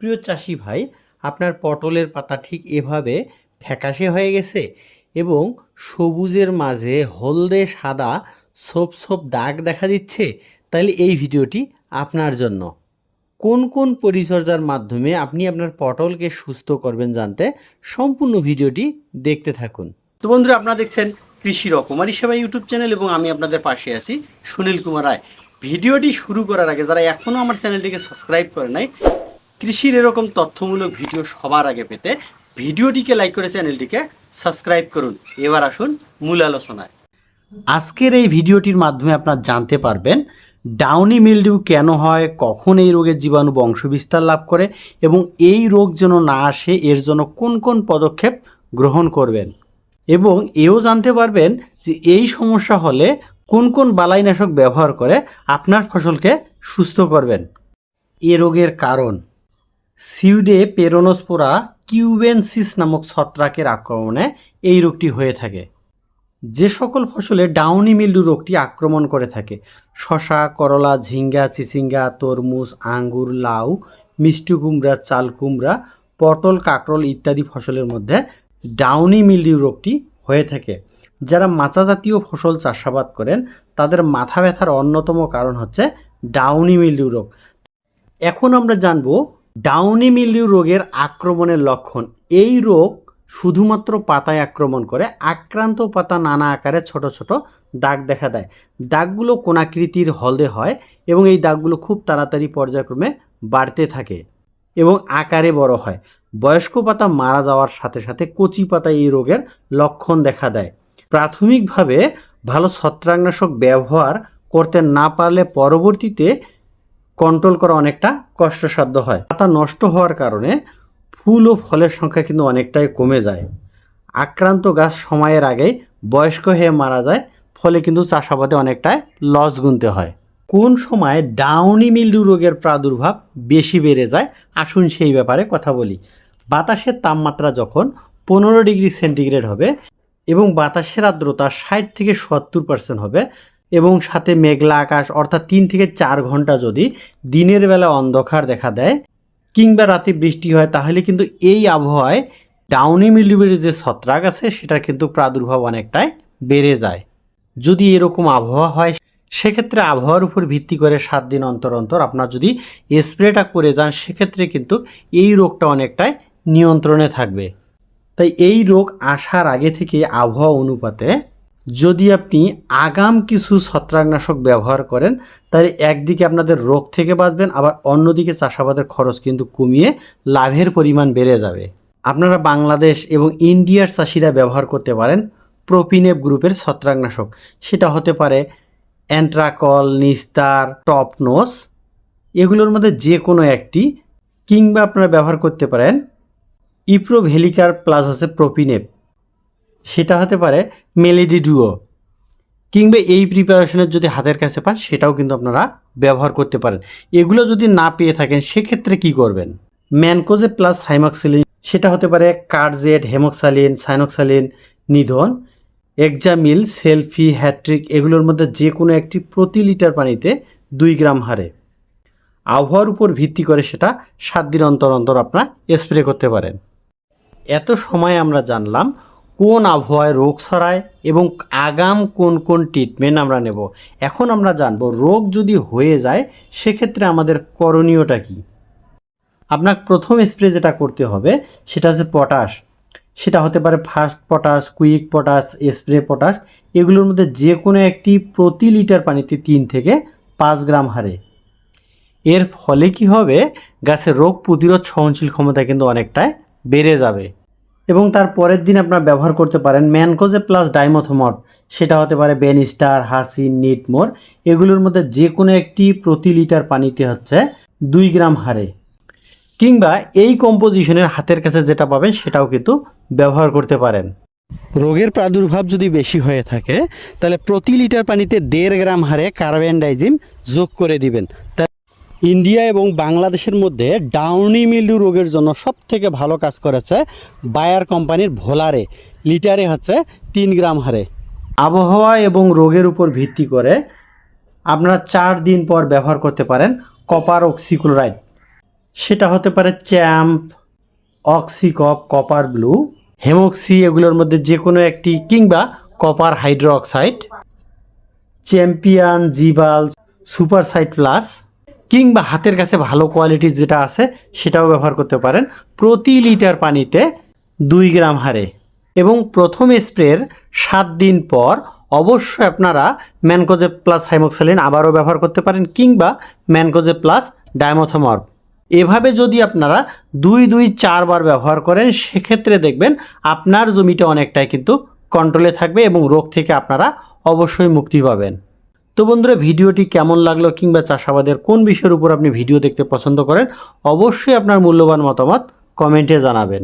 প্রিয় চাষি ভাই, আপনার পটলের পাতা ঠিক এভাবে ফ্যাকাশে হয়ে গেছে এবং সবুজের মাঝে হলদে সাদা ছোপ ছোপ দাগ দেখা দিচ্ছে? তাহলে এই ভিডিওটি আপনার জন্য। কোন কোন পরিচর্যার মাধ্যমে আপনি আপনার পটলকে সুস্থ করবেন জানতে সম্পূর্ণ ভিডিওটি দেখতে থাকুন। তো বন্ধুরা, আপনারা দেখছেন কৃষি রকমারি সেবা ইউটিউব চ্যানেল এবং আমি আপনাদের পাশে আছি সুনীল কুমার রায়। ভিডিওটি শুরু করার আগে, যারা এখনও আমার চ্যানেলটিকে সাবস্ক্রাইব করে নাই কৃষির এরকম তথ্যমূলক ভিডিও সবার আগে পেতে ভিডিওটিকে লাইক করে চ্যানেলটিকে সাবস্ক্রাইব করুন। এবার আসুন মূল আলোচনায়। আজকের এই ভিডিওটির মাধ্যমে আপনারা জানতে পারবেন, ডাউনি মিলডিউ কেন হয়, কখন এই রোগের জীবাণু বংশবিস্তার লাভ করে এবং এই রোগ যেন না আসে, এর জন্য কোন কোন পদক্ষেপ গ্রহণ করবেন। এবং এও জানতে পারবেন যে এই সমস্যা হলে কোন কোন বালাইনাশক ব্যবহার করে আপনার ফসলকে সুস্থ করবেন। এ রোগের কারণ। সিউডে পেরোনোস্পোরা কিউবেনসিস নামক ছত্রাকের আক্রমণে এই রোগটি হয়ে থাকে। যে সকল ফসলে ডাউনি মিল্ডু রোগটি আক্রমণ করে থাকে, শশা, করলা, ঝিঙ্গা, চিচিঙ্গা, তরমুজ, আঙ্গুর, লাউ, মিষ্টি কুমড়া, চাল কুমড়া, পটল, কাঁকরোল ইত্যাদি ফসলের মধ্যে ডাউনি মিল্ডিউ রোগটি হয়ে থাকে। যারা মাচা জাতীয় ফসল চাষাবাদ করেন, তাদের মাথা ব্যথার অন্যতম কারণ হচ্ছে ডাউনি মিল্ডিউ রোগ। এখন আমরা জানব ডাউনি মিলিউ রোগের আক্রমণের লক্ষণ। এই রোগ শুধুমাত্র পাতায় আক্রমণ করে, আক্রান্ত পাতা নানা আকারে ছোট ছোট দাগ দেখা দেয়। দাগগুলো কোনাকৃতির হলদে হয় এবং এই দাগগুলো খুব তাড়াতাড়ি পর্যায়ক্রমে বাড়তে থাকে এবং আকারে বড় হয়। বয়স্ক পাতা মারা যাওয়ার সাথে সাথে কচি পাতায় এই রোগের লক্ষণ দেখা দেয়। প্রাথমিকভাবে ভালো ছত্রাকনাশক ব্যবহার করতে না পারলে পরবর্তীতে কন্ট্রোল করা অনেকটা কষ্টসাধ্য হয়। পাতা নষ্ট হওয়ার কারণে ফুল ও ফলের সংখ্যা কিন্তু অনেকটাই কমে যায়। আক্রান্ত গাছ সময়ের আগেই বয়স্ক হয়ে মারা যায়, ফলে কিন্তু চাষাবাদে অনেকটাই লস গুনতে হয়। কোন সময় ডাউনি মিল্ডু রোগের প্রাদুর্ভাব বেশি বেড়ে যায়, আসুন সেই ব্যাপারে কথা বলি। বাতাসের তাপমাত্রা যখন পনেরো ডিগ্রি সেন্টিগ্রেড হবে এবং বাতাসের আর্দ্রতা ষাট থেকে সত্তর পার্সেন্ট হবে এবং সাথে মেঘলা আকাশ, অর্থাৎ তিন থেকে চার ঘণ্টা যদি দিনের বেলা অন্ধকার দেখা দেয় কিংবা রাতে বৃষ্টি হয়, তাহলে কিন্তু এই আবহাওয়ায় ডাউনি মিলিউয়ের যে ছত্রাক আছে, সেটার কিন্তু প্রাদুর্ভাব অনেকটাই বেড়ে যায়। যদি এরকম আবহাওয়া হয়, সেক্ষেত্রে আবহাওয়ার উপর ভিত্তি করে সাত দিন অন্তর অন্তর আপনার যদি স্প্রেটা করে যান, সেক্ষেত্রে কিন্তু এই রোগটা অনেকটাই নিয়ন্ত্রণে থাকবে। তাই এই রোগ আসার আগে থেকে আবহাওয়া অনুপাতে যদি আপনি আগাম কিছু ছত্রাকনাশক ব্যবহার করেন, তাহলে একদিকে আপনাদের রোগ থেকে বাঁচবেন, আবার অন্যদিকে চাষাবাদের খরচ কিন্তু কমিয়ে লাভের পরিমাণ বেড়ে যাবে। আপনারা বাংলাদেশ এবং ইন্ডিয়ার চাষিরা ব্যবহার করতে পারেন প্রোপিনেপ গ্রুপের ছত্রাকনাশক। সেটা হতে পারে অ্যান্ট্রাকল, নিস্তার টপনোস এগুলোর মধ্যে যে কোনো একটি, কিংবা আপনারা ব্যবহার করতে পারেন ইপ্রোভেলিকার প্লাস হচ্ছে প্রোপিনেপ। সেটা হতে পারে মেলেডি ডুও কিংবা এই প্রিপারেশনের যদি হাতের কাছে পান, সেটাও কিন্তু আপনারা ব্যবহার করতে পারেন। এগুলো যদি না পেয়ে থাকেন, সেক্ষেত্রে কি করবেন? ম্যানকোজে প্লাস সাইমক্সিলিন সেটা হতে পারে কার্জেট হেমক্সালিন, সাইনক্সালিন, নিধন, এক্সামিল, সেলফি, হ্যাট্রিক, এগুলোর মধ্যে যে কোনো একটি প্রতি লিটার পানিতে দুই গ্রাম হারে আবহাওয়ার উপর ভিত্তি করে সেটা সাত দিন অন্তর অন্তর আপনার স্প্রে করতে পারেন। এত সময় আমরা জানলাম কোন আবহাওয়ায় রোগ ছড়ায় এবং আগাম কোন কোন ট্রিটমেন্ট আমরা নেব? এখন আমরা জানব রোগ যদি হয়ে যায়, সেক্ষেত্রে আমাদের করণীয়টা কি? আপনার প্রথম স্প্রে যেটা করতে হবে, সেটা হচ্ছে পটাশ সেটা হতে পারে fast potash quick potash spray potash এগুলোর মধ্যে যে কোনো একটি প্রতি লিটার পানিতে তিন থেকে পাঁচ গ্রাম হারে। এর ফলে কি হবে? গাছের রোগ প্রতিরোধ সহনশীল ক্ষমতা কিন্তু অনেকটাই বেড়ে যাবে। এবং তার পরের দিন আপনারা ব্যবহার করতে পারেন ম্যানকোজে প্লাস ডাইমোথোমর। সেটা হতে পারে বেনিস্টার, হাসিন, নিটমোর। এগুলোর মধ্যে যে কোনো একটি প্রতি লিটার পানিতে হচ্ছে দুই গ্রাম হারে কিংবা এই কম্পোজিশনের হাতের কাছে যেটা পাবেন সেটাও কিন্তু ব্যবহার করতে পারেন। রোগের প্রাদুর্ভাব যদি বেশি হয়ে থাকে, তাহলে প্রতি লিটার পানিতে দেড় গ্রাম হারে কার্বেন্ডাইজিম যোগ করে দিবেন। ইন্ডিয়া এবং বাংলাদেশের মধ্যে ডাউনি মিল্ডু রোগের জন্য সব থেকে ভালো কাজ করেছে বায়ার কোম্পানির ভোলারে। লিটারে হচ্ছে তিন গ্রাম হারে। আবহাওয়া এবং রোগের উপর ভিত্তি করে আপনারা চার দিন পর ব্যবহার করতে পারেন কপার অক্সিক্লোরাইড। সেটা হতে পারে চ্যাম্প, অক্সিকপ, কপার ব্লু, হেমক্সি এগুলোর মধ্যে যে কোনো একটি কিংবা কপার হাইড্রোক্সাইড, চ্যাম্পিয়ন, জিবাল সুপার সাইট প্লাস কিংবা হাতের কাছে ভালো কোয়ালিটির যেটা আছে, সেটাও ব্যবহার করতে পারেন। প্রতি লিটার পানিতে দুই গ্রাম হারে এবং প্রথম স্প্রের সাত দিন পর অবশ্যই আপনারা ম্যানকোজে প্লাস হাইমোক্সালিন আবারও ব্যবহার করতে পারেন, কিংবা ম্যানকোজে প্লাস ডায়মোথোমর্ব। এভাবে যদি আপনারা দুই দুই চারবার ব্যবহার করেন, সেক্ষেত্রে দেখবেন আপনার জমিটা অনেকটাই কিন্তু কন্ট্রোলে থাকবে এবং রোগ থেকে আপনারা অবশ্যই মুক্তি পাবেন। তো বন্ধুরা, ভিডিওটি কেমন লাগল কিংবা চাষাবাদের কোন বিষয়ের উপর আপনি ভিডিও দেখতে পছন্দ করেন, অবশ্যই আপনার মূল্যবান মতামত কমেন্টে জানাবেন।